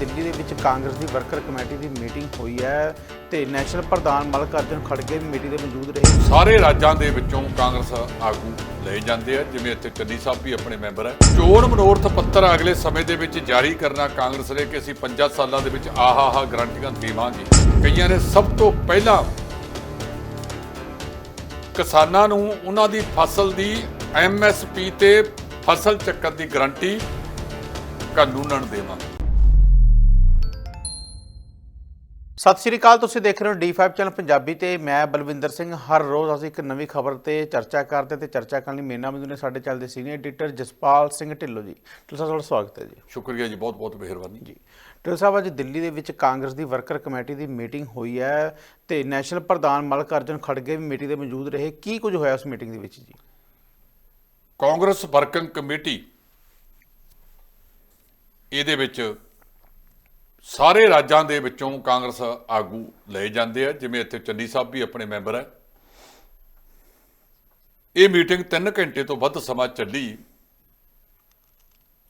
ਦਿੱਲੀ ਦੇ ਵਿੱਚ ਕਾਂਗਰਸ ਦੀ ਵਰਕਰ ਕਮੇਟੀ ਦੀ ਮੀਟਿੰਗ ਹੋਈ ਹੈ ਤੇ ਨੈਸ਼ਨਲ ਪ੍ਰਧਾਨ ਮਲਕ ਅਰਜਨ ਖੜਗੇ ਵੀ ਮੀਟਿੰਗ ਦੇ ਮੌਜੂਦ ਰਹੇ ਸਾਰੇ ਰਾਜਾਂ ਦੇ ਵਿੱਚੋਂ ਕਾਂਗਰਸ ਆਗੂ ਲਏ ਜਾਂਦੇ ਆ, ਜਿਵੇਂ ਇੱਥੇ ਚੰਨੀ ਸਾਹਿਬ ਵੀ ਆਪਣੇ ਮੈਂਬਰ ਹੈ ਚੋਣ ਮਨੋਰਥ ਪੱਤਰ ਅਗਲੇ ਸਮੇਂ ਦੇ ਵਿੱਚ ਜਾਰੀ ਕਰਨਾ ਕਾਂਗਰਸ ਨੇ ਕਿ ਅਸੀਂ 5 ਸਾਲਾਂ ਦੇ ਵਿੱਚ ਆਹ ਆਹ ਗਰੰਟੀਆਂ ਦੇਵਾਂਗੇ। ਕਈਆਂ ਨੇ ਸਭ ਤੋਂ ਪਹਿਲਾਂ ਕਿਸਾਨਾਂ ਨੂੰ ਉਹਨਾਂ ਦੀ ਫਸਲ ਦੀ ਐਮਐਸਪੀ ਤੇ ਫਸਲ ਚੱਕਰ ਦੀ ਗਰੰਟੀ ਕਾਨੂੰਨਨ ਦੇਵਾਂਗੇ। ਸਤਿ ਸ਼੍ਰੀ ਅਕਾਲ ਤੁਸੀਂ ਦੇਖ ਰਹੇ ਹੋ D5 ਚੈਨਲ ਪੰਜਾਬੀ ਤੇ ਮੈਂ ਬਲਵਿੰਦਰ ਸਿੰਘ। ਹਰ ਰੋਜ਼ ਅਸੀਂ ਇੱਕ ਨਵੀਂ ਖਬਰ ਤੇ ਚਰਚਾ ਕਰਦੇ ਤੇ ਚਰਚਾ ਕਰਨ ਲਈ ਮੇਰੇ ਨਾਲ ਮੌਜੂਦ ਨੇ ਸਾਡੇ ਚੱਲਦੇ ਸੀਨੀਅਰ ਐਡੀਟਰ ਜਸਪਾਲ ਸਿੰਘ ਢਿੱਲੋਂ ਜੀ। ਢਿੱਲੋਂ ਸਾਹਿਬ ਤੁਹਾਡਾ ਸਵਾਗਤ ਹੈ ਜੀ। ਸ਼ੁਕਰੀਆ ਜੀ ਬਹੁਤ ਬਹੁਤ ਮਿਹਰਬਾਨੀ। ਜੀ। ਢਿੱਲੋਂ ਸਾਹਿਬ ਅੱਜ ਦਿੱਲੀ ਦੇ ਵਿੱਚ ਕਾਂਗਰਸ ਦੀ ਵਰਕਰ ਕਮੇਟੀ ਦੀ ਮੀਟਿੰਗ ਹੋਈ ਹੈ ਤੇ ਨੈਸ਼ਨਲ ਪ੍ਰਧਾਨ ਮਲਕ ਅਰਜਨ ਖੜਗੇ ਵੀ ਮੀਟਿੰਗ ਦੇ ਮੌਜੂਦ ਰਹੇ। ਕੀ ਕੁਝ ਹੋਇਆ ਉਸ ਮੀਟਿੰਗ ਦੇ ਵਿੱਚ ਜੀ? ਕਾਂਗਰਸ ਵਰਕਿੰਗ ਕਮੇਟੀ ਇਹਦੇ ਵਿੱਚ ਸਾਰੇ ਰਾਜਾਂ ਦੇ ਵਿੱਚੋਂ ਕਾਂਗਰਸ ਆਗੂ ਲਏ ਜਾਂਦੇ ਆ, ਜਿਵੇਂ ਇੱਥੇ ਚੰਨੀ ਸਾਹਿਬ ਵੀ ਆਪਣੇ ਮੈਂਬਰ ਹੈ ਇਹ ਮੀਟਿੰਗ 3 ਘੰਟੇ ਤੋਂ ਵੱਧ ਸਮਾਂ ਚੱਲੀ।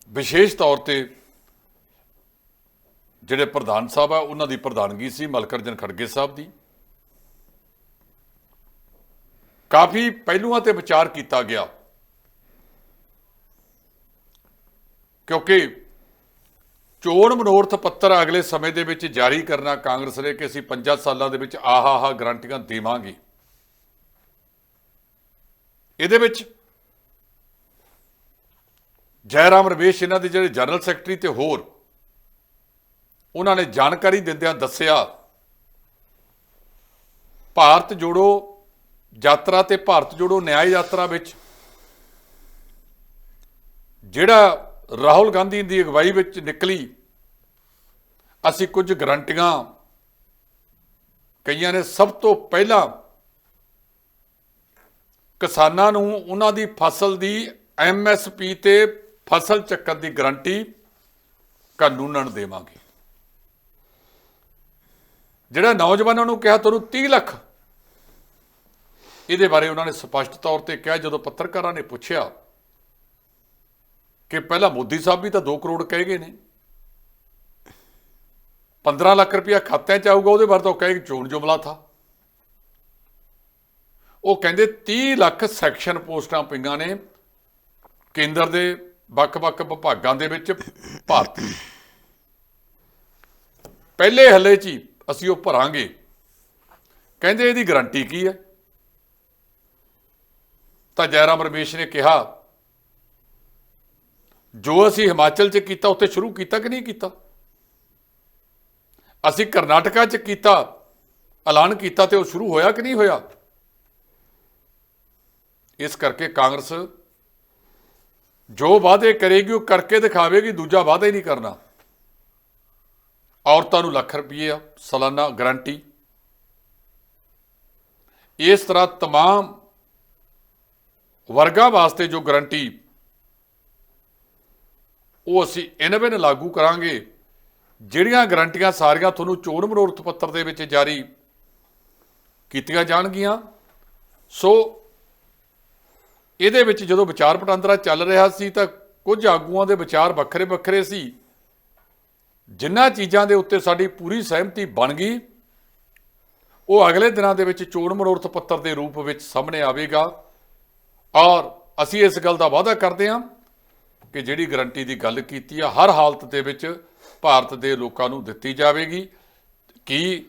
ਵਿਸ਼ੇਸ਼ ਤੌਰ ਤੇ ਜਿਹੜੇ ਪ੍ਰਧਾਨ ਸਾਹਿਬ ਆ, ਉਹਨਾਂ ਦੀ ਪ੍ਰਧਾਨਗੀ ਸੀ ਮਲਕਰਜਨ ਖੜਗੇ ਸਾਹਿਬ ਦੀ। ਕਾਫੀ ਪਹਿਲੂਆਂ ਤੇ ਵਿਚਾਰ ਕੀਤਾ ਗਿਆ। ਕਿਉਂਕਿ ਚੋਣ ਮਨੋਰਥ ਪੱਤਰ ਅਗਲੇ ਸਮੇਂ ਦੇ ਵਿੱਚ ਜਾਰੀ ਕਰਨਾ ਕਾਂਗਰਸ ਨੇ ਕਿ ਅਸੀਂ 5 ਸਾਲਾਂ ਦੇ ਵਿੱਚ ਆਹਾ ਆਹਾ ਗਰੰਟੀਆਂ ਦੇਵਾਂਗੇ। ਇਹਦੇ ਵਿੱਚ ਜੈਰਾਮ ਰਵੇਸ਼, ਇਹਨਾਂ ਦੇ ਜਿਹੜੇ ਜਨਰਲ ਸੈਕਟਰੀ ਤੇ ਹੋਰ, ਉਹਨਾਂ ਨੇ ਜਾਣਕਾਰੀ ਦਿੰਦਿਆਂ ਦੱਸਿਆ, ਭਾਰਤ ਜੋੜੋ ਯਾਤਰਾ ਤੇ ਭਾਰਤ ਜੋੜੋ ਨਿਆਂ ਯਾਤਰਾ ਵਿੱਚ ਜਿਹੜਾ ਰਾਹੁਲ ਗਾਂਧੀ ਦੀ ਅਗਵਾਈ ਵਿੱਚ ਨਿਕਲੀ। ਅਸੀਂ ਕੁਝ ਗਰੰਟੀਆਂ ਕਈਆਂ ਨੇ। ਸਭ ਤੋਂ ਪਹਿਲਾਂ ਕਿਸਾਨਾਂ ਨੂੰ ਉਹਨਾਂ ਦੀ ਫਸਲ ਦੀ ਐਮਐਸਪੀ ਤੇ ਫਸਲ ਚੱਕਰ ਦੀ ਗਰੰਟੀ ਕਾਨੂੰਨਨ ਦੇਵਾਂਗੇ। ਜਿਹੜਾ ਨੌਜਵਾਨਾਂ ਨੂੰ ਕਿਹਾ, ਤੁਹਾਨੂੰ 30 ਲੱਖ। ਇਹਦੇ ਬਾਰੇ ਉਹਨਾਂ ਨੇ ਸਪਸ਼ਟ ਤੌਰ ਤੇ ਕਿਹਾ, ਜਦੋਂ ਪੱਤਰਕਾਰਾਂ ਨੇ ਪੁੱਛਿਆ ਕਿ ਪਹਿਲਾਂ ਮੋਦੀ ਸਾਹਿਬ ਵੀ ਤਾਂ 2 ਕਰੋੜ ਕਹਿ ਗਏ ਨੇ। 15 ਲੱਖ ਰੁਪਇਆ ਖਾਤਿਆਂ 'ਚ ਆਊਗਾ, ਉਹਦੇ ਬਾਰੇ ਤਾਂ ਉਹ ਕਹੇ ਕਿ ਚੋਣ ਜੁਮਲਾ ਥਾ। ਉਹ ਕਹਿੰਦੇ 30 ਲੱਖ ਸੈਕਸ਼ਨ ਪੋਸਟਾਂ ਪਈਆਂ ਨੇ ਕੇਂਦਰ ਦੇ ਵੱਖ-ਵੱਖ ਵਿਭਾਗਾਂ ਦੇ ਵਿੱਚ ਭਾਰਤੀ। ਪਹਿਲੇ ਹੱਲੇ 'ਚ ਹੀ ਅਸੀਂ ਉਹ ਭਰਾਂਗੇ। ਕਹਿੰਦੇ ਇਹਦੀ ਗਾਰੰਟੀ ਕੀ ਹੈ? ਤਾਂ ਜੈਰਾਮ ਰਮੇਸ਼ ਨੇ ਕਿਹਾ ਜੋ ਅਸੀਂ ਹਿਮਾਚਲ 'ਚ ਕੀਤਾ ਉੱਥੇ ਸ਼ੁਰੂ ਕੀਤਾ ਕਿ ਨਹੀਂ ਕੀਤਾ ਅਸੀਂ ਕਰਨਾਟਕਾ 'ਚ ਕੀਤਾ ਐਲਾਨ ਕੀਤਾ ਤੇ ਉਹ ਸ਼ੁਰੂ ਹੋਇਆ ਕਿ ਨਹੀਂ ਹੋਇਆ ਇਸ ਕਰਕੇ ਕਾਂਗਰਸ ਜੋ ਵਾਅਦੇ ਕਰੇਗੀ ਉਹ ਕਰਕੇ ਦਿਖਾਵੇਗੀ ਦੂਜਾ ਵਾਅਦਾ ਹੀ ਨਹੀਂ ਕਰਨਾ ਔਰਤਾਂ ਨੂੰ ਲੱਖ ਰੁਪਏ ਸਾਲਾਨਾ ਗਾਰੰਟੀ ਇਸ ਤਰ੍ਹਾਂ तमाम ਵਰਗਾਂ ਵਾਸਤੇ ਜੋ ਗਾਰੰਟੀ ਉਹ ਅਸੀਂ ਇਨਵਿਨ ਲਾਗੂ ਕਰਾਂਗੇ। ਜਿਹੜੀਆਂ ਗਰੰਟੀਆਂ ਸਾਰੀਆਂ ਤੁਹਾਨੂੰ ਚੋਣ ਮਨੋਰਥ ਪੱਤਰ ਦੇ ਵਿੱਚ ਜਾਰੀ ਕੀਤੀਆਂ ਜਾਣਗੀਆਂ। ਸੋ ਇਹਦੇ ਵਿੱਚ ਜਦੋਂ ਵਿਚਾਰ ਵਟਾਂਦਰਾ ਚੱਲ ਰਿਹਾ ਸੀ ਤਾਂ ਕੁਝ ਆਗੂਆਂ ਦੇ ਵਿਚਾਰ ਵੱਖਰੇ ਵੱਖਰੇ ਸੀ। ਜਿਨ੍ਹਾਂ ਚੀਜ਼ਾਂ ਦੇ ਉੱਤੇ ਸਾਡੀ ਪੂਰੀ ਸਹਿਮਤੀ ਬਣ ਗਈ, ਉਹ ਅਗਲੇ ਦਿਨਾਂ ਦੇ ਵਿੱਚ ਚੋਣ ਮਨੋਰਥ ਪੱਤਰ ਦੇ ਰੂਪ ਵਿੱਚ ਸਾਹਮਣੇ ਆਵੇਗਾ। ਔਰ ਅਸੀਂ ਇਸ ਗੱਲ ਦਾ ਵਾਅਦਾ ਕਰਦੇ ਹਾਂ ਕਿ ਜਿਹੜੀ ਗਰੰਟੀ ਦੀ ਗੱਲ ਕੀਤੀ ਆ ਹਰ ਹਾਲਤ ਦੇ ਵਿੱਚ ਭਾਰਤ ਦੇ ਲੋਕਾਂ ਨੂੰ ਦਿੱਤੀ ਜਾਵੇਗੀ ਕਿ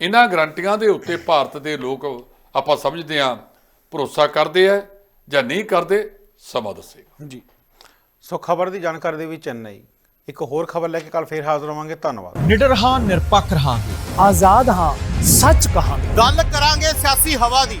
ਇਹਨਾਂ ਗਰੰਟੀਆਂ ਦੇ ਉੱਤੇ ਭਾਰਤ ਦੇ ਲੋਕ ਆਪਾਂ ਸਮਝਦੇ ਹਾਂ ਭਰੋਸਾ ਕਰਦੇ ਆ ਜਾਂ ਨਹੀਂ ਕਰਦੇ ਸਮਾਂ ਦੱਸੇਗਾ। ਜੀ। ਸੋ ਖਬਰ ਦੀ ਜਾਣਕਾਰੀ ਦੇ ਵਿੱਚ ਚੇਨਈ ਇੱਕ ਹੋਰ ਖਬਰ ਲੈ ਕੇ ਕੱਲ ਫੇਰ ਹਾਜ਼ਰ ਹੋਵਾਂਗੇ। ਧੰਨਵਾਦ। ਨਿਡਰ ਹਾਂ ਨਿਰਪੱਖ ਰਹਾਂਗੇ। ਆਜ਼ਾਦ ਹਾਂ ਸੱਚ ਕਹਾਂਗੇ। ਗੱਲ ਕਰਾਂਗੇ ਸਿਆਸੀ ਹਵਾ ਦੀ।